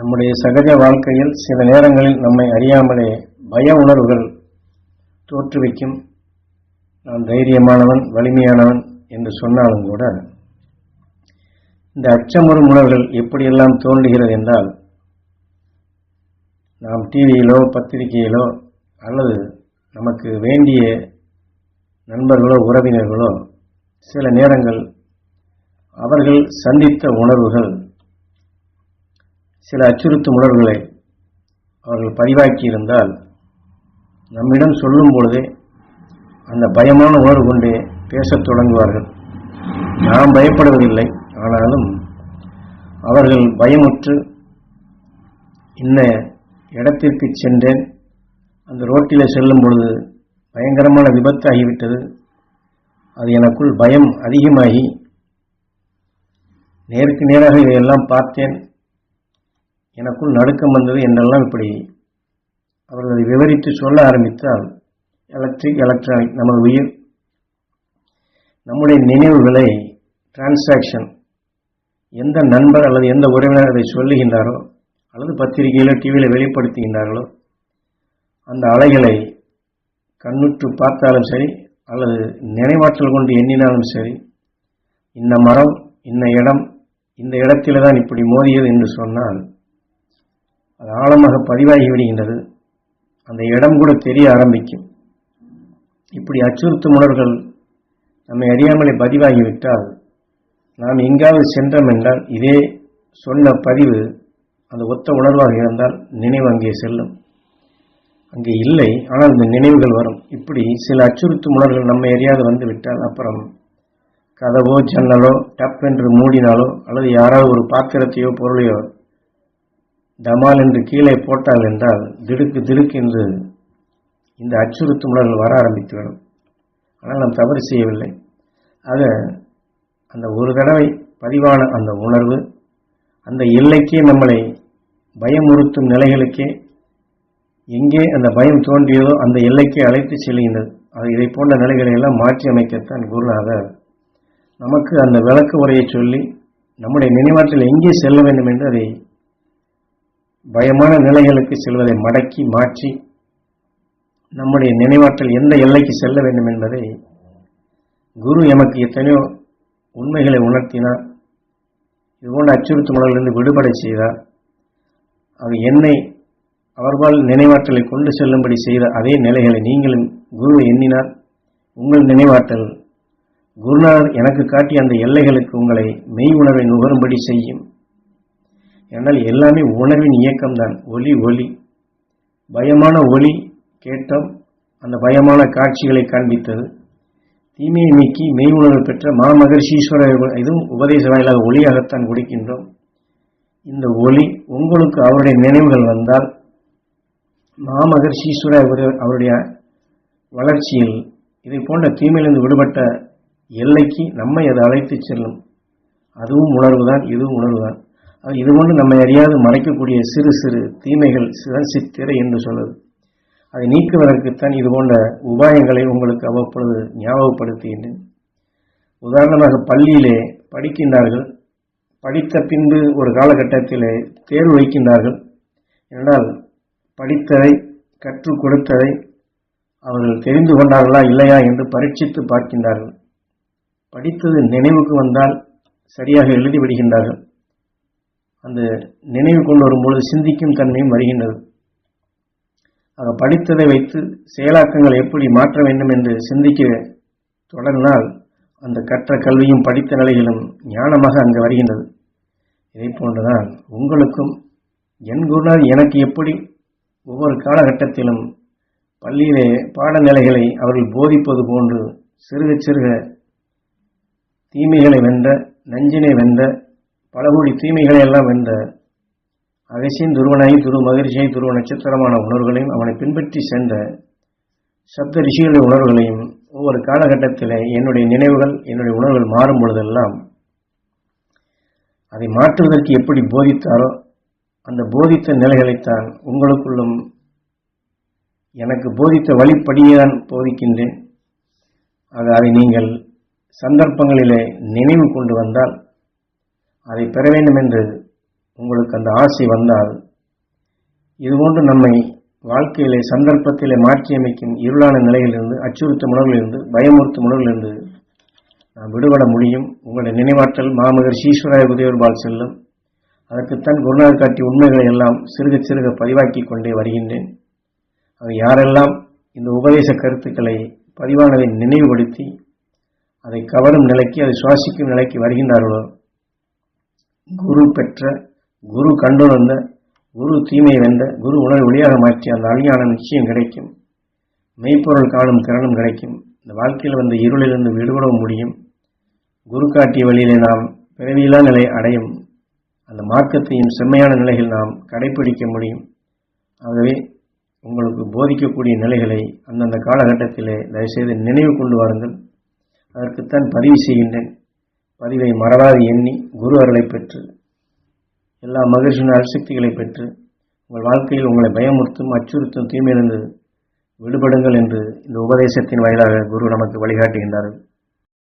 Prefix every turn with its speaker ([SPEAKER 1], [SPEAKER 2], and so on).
[SPEAKER 1] நம்முடைய சகஜ வாழ்க்கையில் சில நேரங்களில் நம்மை அறியாமலே பய உணர்வுகள் தோற்றுவிக்கும். நான் தைரியமானவன் வலிமையானவன் என்று சொன்னாலும் கூட இந்த அச்சமுறும் உணர்வுகள் எப்படியெல்லாம் தோன்றுகிறது என்றால் நாம் டிவியிலோ பத்திரிகையிலோ அல்லது நமக்கு வேண்டிய நண்பர்களோ உறவினர்களோ சில நேரங்கள் அவர்கள் சந்தித்த உணர்வுகள் சில அச்சுறுத்தும் உணர்வுகளை அவர்கள் பதிவாக்கி இருந்தால் நம்மிடம் சொல்லும் பொழுதே அந்த பயமான உணர்வு கொண்டே பேசத் தொடங்குவார்கள். நாம் பயப்படுவதில்லை ஆனாலும் அவர்கள் பயமுற்று இன்ன இடத்திற்கு சென்றேன். அந்த ரோட்டில் செல்லும் பொழுது பயங்கரமான விபத்து ஆகிவிட்டது அது எனக்குள் பயம் அதிகமாகி நேருக்கு நேராக இதையெல்லாம் பார்த்தேன். எனக்குள் நடுக்கம் வந்தது என்றெல்லாம் இப்படி அவர்கள் அதை விவரித்து சொல்ல ஆரம்பித்தால் எலக்ட்ரிக் எலக்ட்ரானிக் நமது உயிர் நம்முடைய நினைவுகளை டிரான்சாக்ஷன் எந்த நண்பர் அல்லது எந்த உறவினர் அதை சொல்லுகின்றாரோ அல்லது பத்திரிகையிலோ டிவியில் வெளிப்படுத்துகின்றார்களோ அந்த அலைகளை கண்ணுற்று பார்த்தாலும் சரி அல்லது நினைவாற்றல் கொண்டு எண்ணினாலும் சரி இந்த மரம் இந்த இடம் இந்த இடத்தில்தான் இப்படி மோதியது என்று சொன்னால் அது ஆழமாக பதிவாகி விடுகின்றது. அந்த இடம் கூட தெரிய ஆரம்பிக்கும். இப்படி அச்சுறுத்தும் உணர்வுகள் நம்மை அறியாமலே பதிவாகிவிட்டால் நாம் எங்காவது சென்றோம் என்றால் இதே சொன்ன பதிவு அந்த ஒத்த உணர்வாக இருந்தால் நினைவு அங்கே செல்லும். அங்கே இல்லை ஆனால் இந்த நினைவுகள் வரும். இப்படி சில அச்சுறுத்தும் உணர்வுகள் நம்ம எரியாது வந்து விட்டால் அப்புறம் கதவோ ஜன்னலோ டப் என்று மூடினாலோ அல்லது யாராவது ஒரு பாத்திரத்தையோ பொருளையோ டமால் என்று கீழே போட்டால் என்றால் திடுக்கு திடுக்கு என்று இந்த அச்சுறுத்தும் உணர்வுகள் வர ஆரம்பித்துவிடும். ஆனால் நாம் தவறு செய்யவில்லை. ஆக அந்த ஒரு தடவை பதிவான அந்த உணர்வு அந்த எல்லைக்கே நம்மளை பயமுறுத்தும் நிலைகளுக்கே எங்கே அந்த பயம் தோன்றியதோ அந்த எல்லைக்கே அழைத்து செல்கின்றது அது இதை போன்ற நிலைகளை எல்லாம் மாற்றி அமைக்கத்தான் குருநாதர். நமக்கு அந்த விளக்கு உரையை சொல்லி நம்முடைய நினைவாற்றல் எங்கே செல்ல வேண்டும் என்று அதை பயமான நிலைகளுக்கு செல்வதை மடக்கி மாற்றி நம்முடைய நினைவாற்றல் எந்த எல்லைக்கு செல்ல வேண்டும் என்பதை குரு எமக்கு எத்தனையோ உண்மைகளை உணர்த்தினார். இதுபோன்ற அச்சுறுத்தும் உணர்விலிருந்து விடுபடை செய்தார். அது என்னை அவர்பால் நினைவாற்றலை கொண்டு செல்லும்படி செய்த அதே நிலைகளை நீங்களும் குரு எண்ணினார். உங்கள் நினைவாற்றல் குருநாதர் எனக்கு காட்டிய அந்த எல்லைகளுக்கு உங்களை மெய் உணர்வை நுகரும்படி செய்யும். ஏனால் எல்லாமே உணர்வின் இயக்கம்தான். ஒலி ஒலி. பயமான ஒலி கேட்டோம். அந்த பயமான காட்சிகளை காண்பித்தது. தீமையை நீக்கி மெய் உணர்வு பெற்ற மாமகர்ஷீஸ்வரர் இதுவும் உபதேச வாயிலாக ஒளியாகத்தான் கொடுக்கின்றோம் இந்த ஒளி உங்களுக்கு அவருடைய நினைவுகள் வந்தால் மாமகர்ஷீஸ்வரர் அவருடைய வளர்ச்சியில் இதை போன்ற தீமையிலிருந்து விடுபட்ட எல்லைக்கு நம்மை அது அழைத்து செல்லும். அதுவும் உணர்வுதான் இதுவும் உணர்வுதான். இது இதுபோன்று நம்மை அறியாது மறைக்கக்கூடிய சிறு சிறு தீமைகள் சித்திரை என்று சொல்லுது அதை நீக்குவதற்குத்தான் இது போன்ற உபாயங்களை உங்களுக்கு அவ்வப்பொழுது ஞாபகப்படுத்துகின்றேன். உதாரணமாக பள்ளியிலே படிக்கின்றார்கள். படித்த பின்பு ஒரு காலகட்டத்திலே தேர்வு வைக்கின்றார்கள். என்றால் படித்ததை கற்றுக் கொடுத்ததை அவர்கள் தெரிந்து கொண்டார்களா இல்லையா என்று பரீட்சித்து பார்க்கின்றார்கள். படித்தது நினைவுக்கு வந்தால் சரியாக எழுதி விடுகின்றார்கள். அந்த நினைவு கொண்டு வரும்பொழுது சிந்திக்கும் தன்மையும் வருகின்றது. ஆக படித்ததை வைத்து செயலாக்கங்கள் எப்படி மாற்ற வேண்டும் என்று சிந்திக்க தொடர்ந்தால் அந்த கற்ற கல்வியும் படித்த நிலைகளும் ஞானமாக அங்கு வருகின்றது. இதை போன்றுதான் உங்களுக்கும் என் குருநாள் எனக்கு எப்படி ஒவ்வொரு காலகட்டத்திலும் பள்ளியிலே பாடநிலைகளை அவர்கள் போதிப்பது போன்று சிறுக சிறுக தீமைகளை வென்ற நஞ்சினை வென்ற பல கோடி தீமைகளை எல்லாம் வென்ற அகசியின் துருவனாய் துரு மகிழ்ச்சியை துருவ நட்சத்திரமான உணர்வுகளையும் அவனை பின்பற்றி சென்ற சப்த ரிஷிகளின் உணர்வுகளையும் ஒவ்வொரு காலகட்டத்தில் என்னுடைய நினைவுகள் என்னுடைய உணர்வுகள் மாறும் பொழுதெல்லாம் அதை மாற்றுவதற்கு எப்படி போதித்தாரோ அந்த போதித்த நிலைகளைத்தான் உங்களுக்குள்ளும் எனக்கு போதித்த வழிப்படியே தான் போதிக்கின்றேன். அது அதை நீங்கள் சந்தர்ப்பங்களிலே நினைவு கொண்டு வந்தால் அதை பெற வேண்டும் என்று உங்களுக்கு அந்த ஆசை வந்தால் இதுபோன்று நம்மை வாழ்க்கையிலே சந்தர்ப்பத்திலே மாற்றியமைக்கும் இருளான நிலையிலிருந்து அச்சுறுத்தும் உணர்விலிருந்து பயமுறுத்தும் உணர்விலிருந்து நாம் விடுபட முடியும். உங்களுடைய நினைவாற்றல் மாமகர் ஈஸ்வராய உதயர்பால் செல்லும். அதற்குத்தான் குருநாதர் காட்டிய உண்மைகளை எல்லாம் சிறுக சிறுக பதிவாக்கிக் கொண்டே வருகின்றேன். அது யாரெல்லாம் இந்த உபதேச கருத்துக்களை பதிவானதை நினைவுபடுத்தி அதை கவரும் நிலைக்கு அதை சுவாசிக்கும் நிலைக்கு வருகின்றார்களோ குரு பெற்ற குரு கண்டுணர்ந்த குரு தீமை வென்ற குரு உணர்வு ஒளியாக மாற்றி அந்த அழியான நிச்சயம் கிடைக்கும். மெய்ப்பொருள் காணும் திறனும் கிடைக்கும். இந்த வாழ்க்கையில் வந்த இருளிலிருந்து விடுபடவும் முடியும். குரு காட்டிய வழியிலே நாம் பிறவியிலா நிலை அடையும். அந்த மார்க்கத்தையும் செம்மையான நிலையில் நாம் கடைபிடிக்க முடியும். ஆகவே உங்களுக்கு போதிக்கக்கூடிய நிலைகளை அந்தந்த காலகட்டத்திலே தயவுசெய்து நினைவு கொண்டு வாருங்கள். அதற்குத்தான் பதிவு செய்கின்றேன். பதிவை மறவாது எண்ணி குரு அருளை பெற்று எல்லா மகிழ்ச்சியின் அரிசக்திகளை பெற்று உங்கள் வாழ்க்கையில் உங்களை பயமுறுத்தும் அச்சுறுத்தும் தீமையிலிருந்து விடுபடுங்கள் என்று இந்த உபதேசத்தின் வாயிலாக குரு நமக்கு வழிகாட்டுகின்றார்கள்.